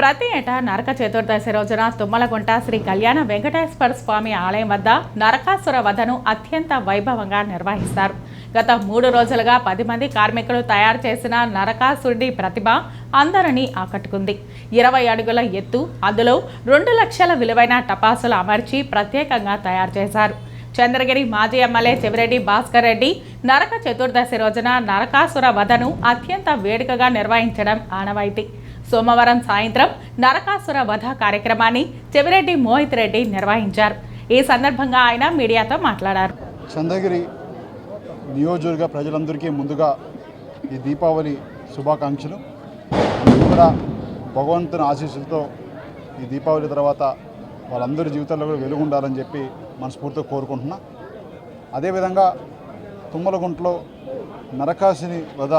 ప్రతి ఏటా నరక చతుర్దశి రోజున తుమ్మలగుంట శ్రీ కళ్యాణ వెంకటేశ్వర స్వామి ఆలయం వద్ద నరకాసుర వధను అత్యంత వైభవంగా నిర్వహిస్తారు. గత మూడు రోజులుగా పది మంది కార్మికులు తయారు చేసిన నరకాసురుడి ప్రతిభ అందరినీ ఆకట్టుకుంది. ఇరవై అడుగుల ఎత్తు అందులో రెండు లక్షల విలువైన టపాసులు అమర్చి ప్రత్యేకంగా తయారు చేశారు. చంద్రగిరి మాజీ ఎమ్మెల్యే చెవిరెడ్డి భాస్కర్ రెడ్డి నరక చతుర్దశి రోజున నరకాసుర వధను అత్యంత వేడుకగా నిర్వహించడం ఆనవాయితీ. సోమవారం సాయంత్రం నరకాసుర వధ కార్యక్రమాన్ని చెవిరెడ్డి మోహిత్ రెడ్డి నిర్వహించారు. ఈ సందర్భంగా ఆయన మీడియాతో మాట్లాడారు. చంద్రగిరి నియోజకవర్గ ప్రజలందరికీ ముందుగా ఈ దీపావళి శుభాకాంక్షలు. కూడా భగవంతుని ఆశీస్సులతో ఈ దీపావళి తర్వాత వాళ్ళందరి జీవితాల్లో కూడా వెలుగుండాలని చెప్పి మనస్ఫూర్తిగా కోరుకుంటున్నా. అదేవిధంగా తుమ్మలగుంటలో నరకాసిని వద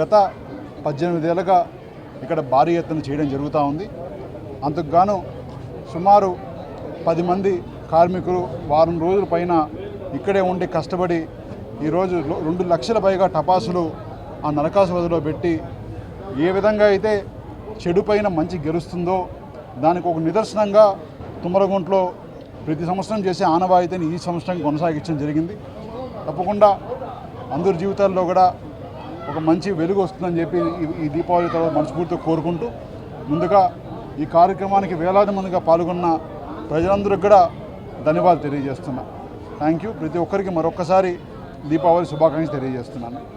గత పద్దెనిమిదేళ్ళుగా ఇక్కడ భారీ ఎత్తున చేయడం జరుగుతూ ఉంది. అందుకుగాను సుమారు పది మంది కార్మికులు వారం రోజుల పైన ఇక్కడే ఉండి కష్టపడి ఈరోజు రెండు లక్షల పైగా టపాసులు ఆ నరకాసువదిలో పెట్టి ఏ విధంగా అయితే చెడు పైన మంచి గెలుస్తుందో దానికి ఒక నిదర్శనంగా తుమ్మరగుంట్లో ప్రతి సంవత్సరం చేసే ఆనవాయితీని ఈ సంవత్సరం కొనసాగించడం జరిగింది. తప్పకుండా అందరి జీవితాల్లో కూడా ఒక మంచి వెలుగు వస్తుందని చెప్పి ఈ- దీపావళి తర్వాత మనస్ఫూర్తిగా కోరుకుంటూ ముందుగా ఈ కార్యక్రమానికి వేలాది మందిగా పాల్గొన్న ప్రజలందరికీ కూడా ధన్యవాదాలు తెలియజేస్తున్నా. థ్యాంక్ యూ ప్రతి ఒక్కరికి మరొక్కసారి దీపావళి శుభాకాంక్షలు తెలియజేస్తున్నాను.